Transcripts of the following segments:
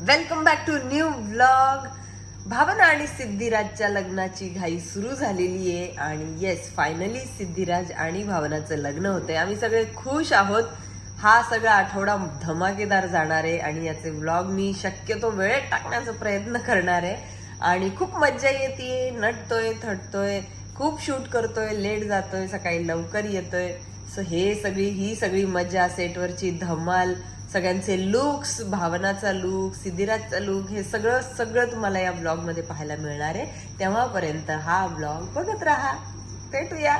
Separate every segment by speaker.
Speaker 1: Welcome back to new vlog Bhavana आणि सिद्धिराजच्या लग्नाची घाई सुरू झालेली आहे आणि येस फायनली सिद्धिराज आणि भावनाचं लग्न होतंय. आम्ही सगळे खुश आहोत. हा सगळा आठवडा धमाकेदार जाणार आहे आणि याचे व्लॉग मी शक्यतो वेळेत टाकण्याचा प्रयत्न करणार आहे. आणि खूप मज्जा येते नटतोय थटतोय खूप शूट करतोय लेट जातोय सकाळी लवकर येतोय. सो हे सगळी ही सगळी मजा सेटवरची धमाल सगळ्यांचे लुक्स भावनाचा लुक सिद्धिराजचा लुक हे सगळं सगळं तुम्हाला या ब्लॉगमध्ये पाहायला मिळणार आहे. तेव्हापर्यंत हा ब्लॉग बघत राहा. भेटूया.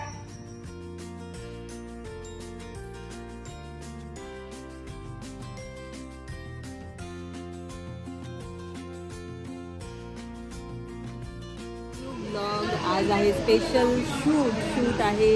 Speaker 1: आज आहे स्पेशल शूट शूट आहे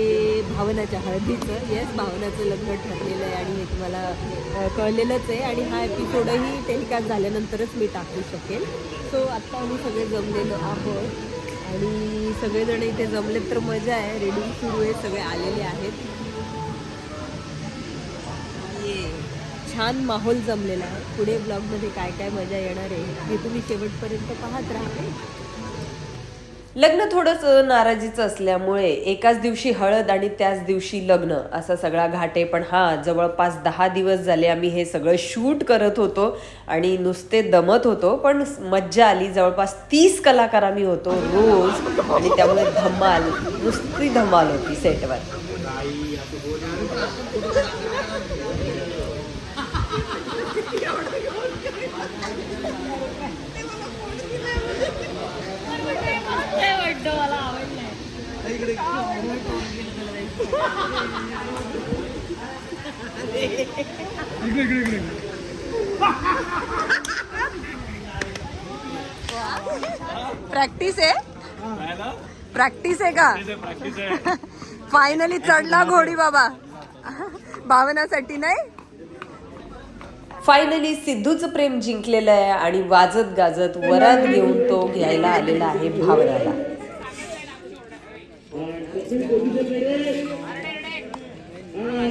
Speaker 1: भावनाच्या हळदीचं. येस भावनाचं लग्न ठरलेलं आहे आणि हे तुम्हाला कळलेलंच आहे. आणि हा एपिसोडही टेलिकास्ट झाल्यानंतरच मी टाकू शकेल सो आत्ता आम्ही सगळे जमलेलो आहोत. आणि सगळेजण इथे जमलेत तर मजा आहे. रेडिंग सुरू आहे. सगळे आलेले आहेत. छान माहोल जमलेला आहे. पुढे ब्लॉगमध्ये काय काय मजा येणार आहे हे तुम्ही शेवटपर्यंत पाहत राहा लग्न थोडंच नाराजीचं असल्यामुळे एकाच दिवशी हळद आणि त्याच दिवशी लग्न असा सगळा घाटे. पण हा जवळपास दहा दिवस झाले आम्ही हे सगळं शूट करत होतो आणि नुसते दमत होतो. पण मज्जा आली. जवळपास तीस कलाकार आम्ही होतो रोज आणि त्यामुळे धमाल नुसती धमाल होती सेटवर प्रॅक्टिस आहे? प्रॅक्टिस आहे का? फायनली चढला घोडी बाबा. भावनासाठी नाही? फायनली सिद्धूचं प्रेम जिंकलेलं आहे आणि वाजत गाजत वरात घेऊन तो घ्यायला आलेला आहे भावनाला.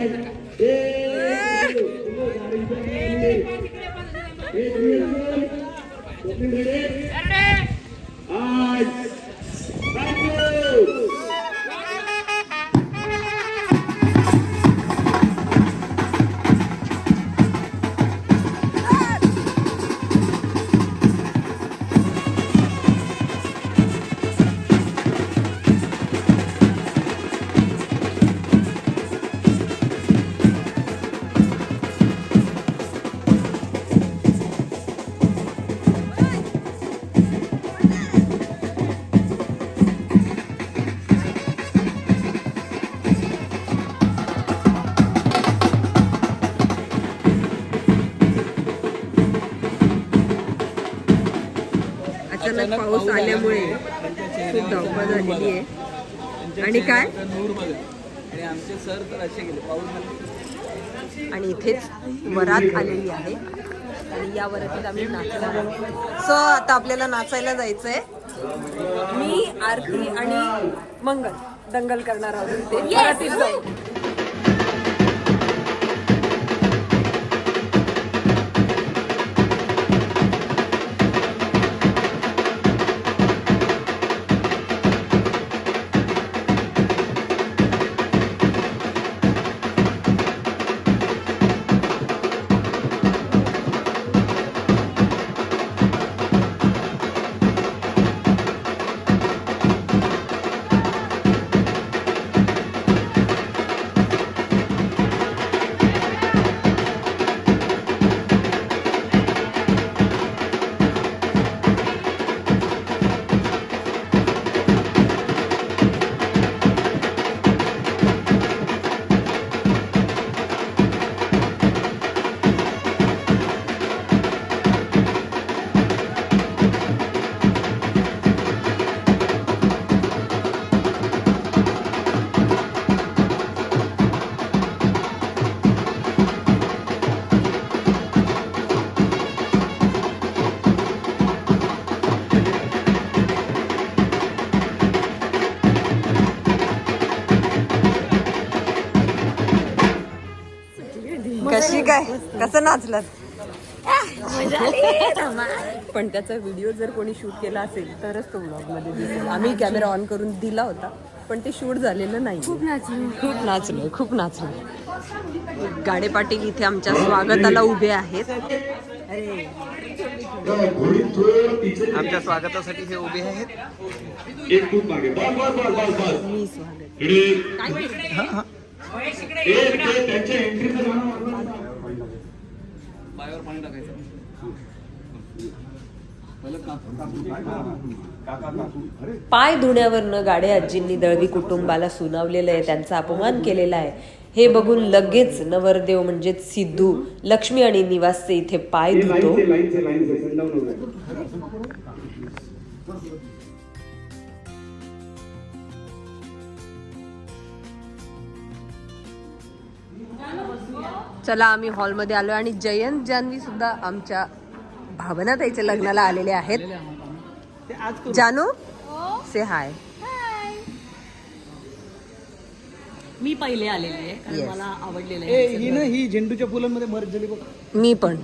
Speaker 1: ಎರಡು अचानक पाऊस आल्यामुळे खूप धावपळ झालेली आहे. आणि काय?
Speaker 2: आमचे सर तर असे गेले. पाऊस
Speaker 1: आणि इथेच वरात आलेली आहे. आणि या वरातीत आम्ही नाचणार आहोत. सो आता आपल्याला नाचायला जायचंय. मी आरती आणि मंगल दंगल करणार आहोत इथे. कशी काय? कसं नाचलात? पण त्याचा व्हिडिओ जर कोणी शूट केला असेल तरच तो ब्लॉगमध्ये दिसेल. आम्ही कॅमेरा ऑन करून दिला होता पण ते शूट झालेलं नाही. खूप नाचलो. खूप नाचलोय खूप नाचलो. गाडेपाटील इथे आमच्या स्वागताला उभे आहेत. अरे
Speaker 2: आमच्या स्वागतासाठी हे उभे आहेत.
Speaker 1: मी स्वागत
Speaker 3: एक ते त्यांच्या एंट्रीचं गाणं वाजवा.
Speaker 2: पायावर पाणी टाकायचं.
Speaker 1: पाय धुण्यावरनं गाडे आजींनी दळवी कुटुंबाला सुनावलेलं आहे त्यांचा अपमान केलेला आहे. हे बघून लगेच नवरदेव म्हणजेच सिद्धू लक्ष्मी आणि निवासचे इथे पाय धुतो. चला आम्ही हॉलमध्ये आलो आणि जयंत जानवी सुद्धा आमच्या भावना ताईच्या लग्नाला आलेले आहेत. जानू से हाय
Speaker 4: मी पहिले आलेली आहे कारण
Speaker 1: Yes.
Speaker 4: मला आवडलेलं आहे
Speaker 2: ही ना ही झेंडूच्या फुलांमध्ये मर झाली बघ.
Speaker 1: मी पण.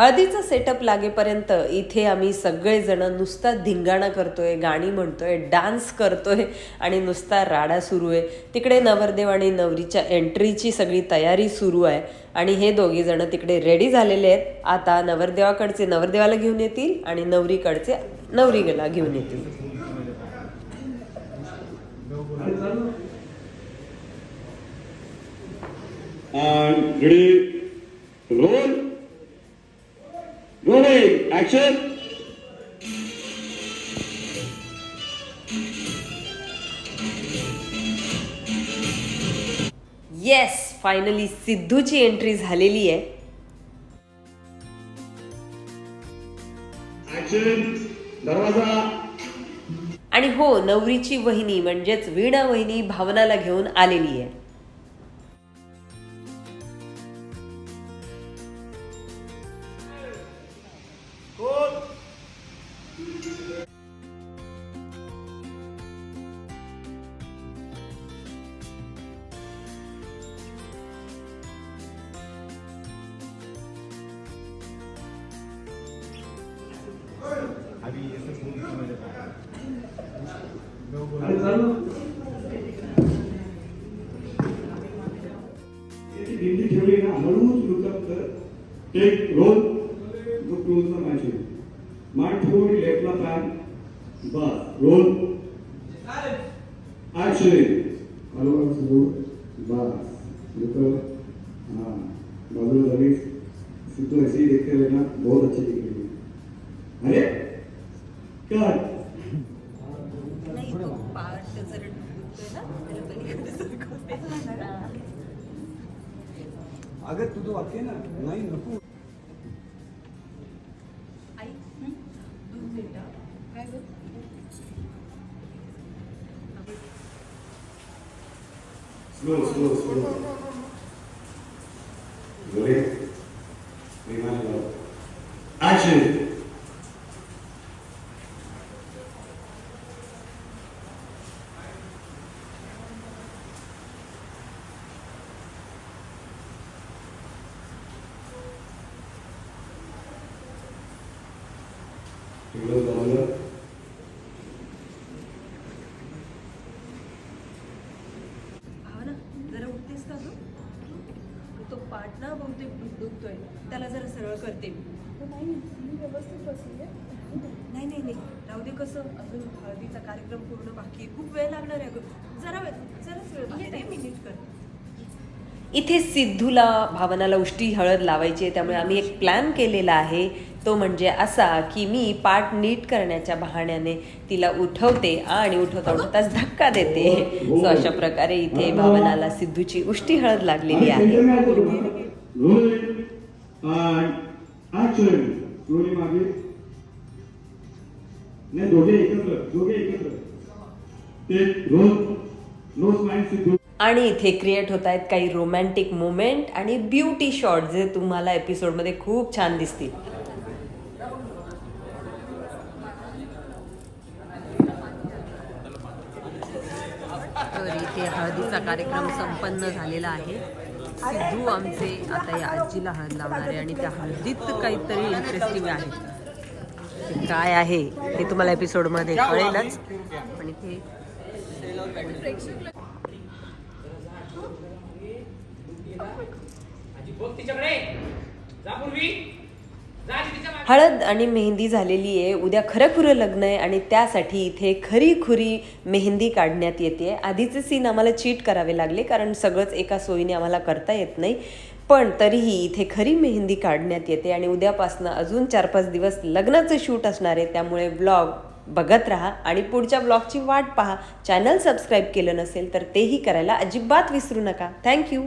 Speaker 1: हळदीचं सेटअप लागेपर्यंत इथे आम्ही सगळेजण नुसता धिंगाणा करतोय गाणी म्हणतोय डान्स करतोय आणि नुसता राडा सुरू आहे. तिकडे नवरदेव आणि नवरीच्या एंट्रीची सगळी तयारी सुरू आहे. आणि हे दोघे जण तिकडे रेडी झालेले आहेत. आता नवरदेवाकडचे नवरदेवाला घेऊन येतील आणि नवरीकडचे नवरीला घेऊन येतील.
Speaker 3: And ready, roll. Rolling, action.
Speaker 1: Yes finally सिद्धूची entry झालेली आहे. आणि हो नवरीची वहिनी म्हणजेच वीणा वहिनी भावनाला घेऊन आलेली आहे.
Speaker 3: ठेवली ना हळूच लुकअप कर रोल जो क्लोजला मॅच होईल मान ठेवून लेफ्टला पॅन बस रोल ऍक्शन हॅलो सुरू बस लुकअप हाँ बाजूला जावी सिद्धू ऐसी देखते बहुत अच्छी दिख रही है अरे कट
Speaker 2: अगं तुझं वाक्य ना नाही नको
Speaker 3: स्लो स्लो स्लो
Speaker 1: जरा उठतेस का तू तो पाठ ना बहुतेक दुखतोय. त्याला जरा सरळ करते मी. नाही नाही नाही राहू दे कसं. अजून हळदीचा कार्यक्रम पूर्ण बाकी. खूप वेळ लागणार आहे अगं. जरा वेळ जराच वेळ बाकी आहे. मी नीट कर. इथे सिद्धूला भावनाला उष्टी हळद लावायची आहे. त्यामुळे आम्ही एक प्लॅन केलेला आहे. तो म्हणजे असा की मी पाठ नीट करण्याच्या बहाण्याने तिला उठवते आणि उठवता उठवताच धक्का देते. सो अशा प्रकारे इथे भावनाला सिद्धूची उष्टी हळद लागलेली आहे. आणि इथे क्रिएट होत आहेत काही रोमॅन्टिक मुमेंट आणि ब्युटी शॉट जे तुम्हाला एपिसोडमध्ये खूप छान दिसतील तर इथे हळदीचा कार्यक्रम संपन्न झालेला आहे. सिद्धू आमचे आता या आजीला हळद लावणार आहे आणि त्या हळदीत काहीतरी इंटरेस्टिंग आहे. काय आहे ते तुम्हाला एपिसोडमध्ये कळेलच. पण इथे हळद आणि मेहंदी झालेली आहे. उद्या खरं खुरं लग्न आहे आणि त्यासाठी इथे खरी खुरी मेहंदी काढण्यात येते. आधीचे सीन आम्हाला चीट करावे लागले कारण सगळंच एका सोयीने आम्हाला करता येत नाही. पण तरीही इथे खरी मेहंदी काढण्यात येते आणि उद्यापासनं अजून चार पाच दिवस लग्नाचं शूट असणार आहे. त्यामुळे ब्लॉग बघत राहा आणि पुढच्या ब्लॉगची वाट पहा. चॅनल सबस्क्राईब केलं नसेल तर तेही करायला अजिबात विसरू नका. थँक्यू